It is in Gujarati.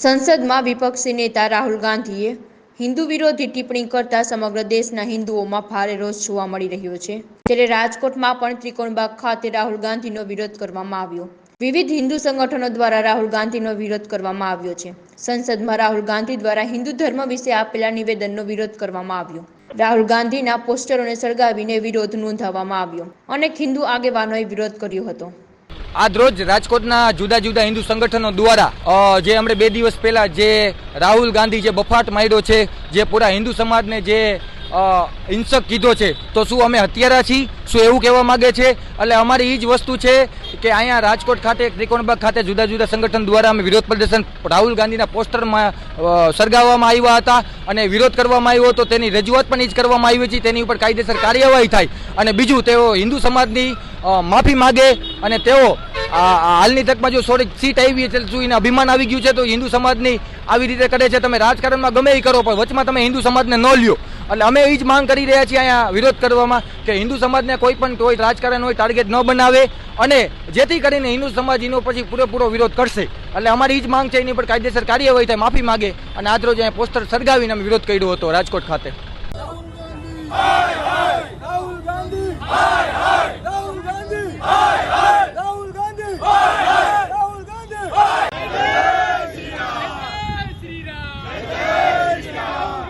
સંસદમાં વિપક્ષી નેતા રાહુલ ગાંધીએ હિન્દુ વિરોધી ટિપ્પણી કરતા સમગ્ર દેશના હિન્દુઓમાં ભારે રોષ જોવા મળી રહ્યો છે. ત્યારે રાજકોટમાં પણ ત્રિકોણબાગ ખાતે રાહુલ ગાંધીનો વિરોધ કરવામાં આવ્યો. વિવિધ હિન્દુ સંગઠનો દ્વારા રાહુલ ગાંધીનો વિરોધ કરવામાં આવ્યો છે. સંસદમાં રાહુલ ગાંધી દ્વારા હિન્દુ ધર્મ વિશે આપેલા નિવેદનનો વિરોધ કરવામાં આવ્યો. રાહુલ ગાંધીના પોસ્ટરોને સળગાવીને વિરોધ નોંધાવવામાં આવ્યો. અનેક હિન્દુ આગેવાનોએ વિરોધ કર્યો હતો. આજ રોજ રાજકોટના જુદા જુદા હિન્દુ સંગઠનો દ્વારા જે હમણાં બે દિવસ પહેલા જે રાહુલ ગાંધી જે બફાટ માર્યો છે, જે પૂરા હિન્દુ સમાજને જે હિંસક કીધો છે. તો શું અમે હત્યારા છીએ? શું એવું કહેવા માંગે છે? એટલે અમારી એ જ વસ્તુ છે કે અહીંયા રાજકોટ ખાતે, ત્રિકોણબાગ ખાતે જુદા જુદા સંગઠન દ્વારા અમે વિરોધ પ્રદર્શન રાહુલ ગાંધીના પોસ્ટરમાં સળગાવવામાં આવ્યા હતા અને વિરોધ કરવામાં આવ્યો હતો. તેની રજૂઆત પણ એ જ કરવામાં આવી છે તેની ઉપર કાયદેસર કાર્યવાહી થાય. અને બીજું, તેઓ હિન્દુ સમાજની માફી માગે અને તેઓ હાલની તકમાં જો થોડીક સીટ આવી છે શું એને અભિમાન આવી ગયું છે, તો હિન્દુ સમાજની આવી રીતે કરે છે. તમે રાજકારણમાં ગમે એ કરો, પણ વચમાં તમે હિન્દુ સમાજને ન લ્યો. એટલે અમે એ જ માંગ કરી રહ્યા છીએ અહીંયા વિરોધ કરવામાં કે હિન્દુ સમાજને કોઈ પણ કોઈ રાજકારણ હોય ટાર્ગેટ ન બનાવે અને જેથી કરીને હિન્દુ સમાજ એનો પછી પૂરેપૂરો વિરોધ કરશે. એટલે અમારી એ જ માંગ છે, એની પર કાયદેસર કાર્યવાહી થાય, માફી માગે. અને આજ રોજ અહીંયા પોસ્ટર સળગાવીને અમે વિરોધ કર્યો હતો રાજકોટ ખાતે.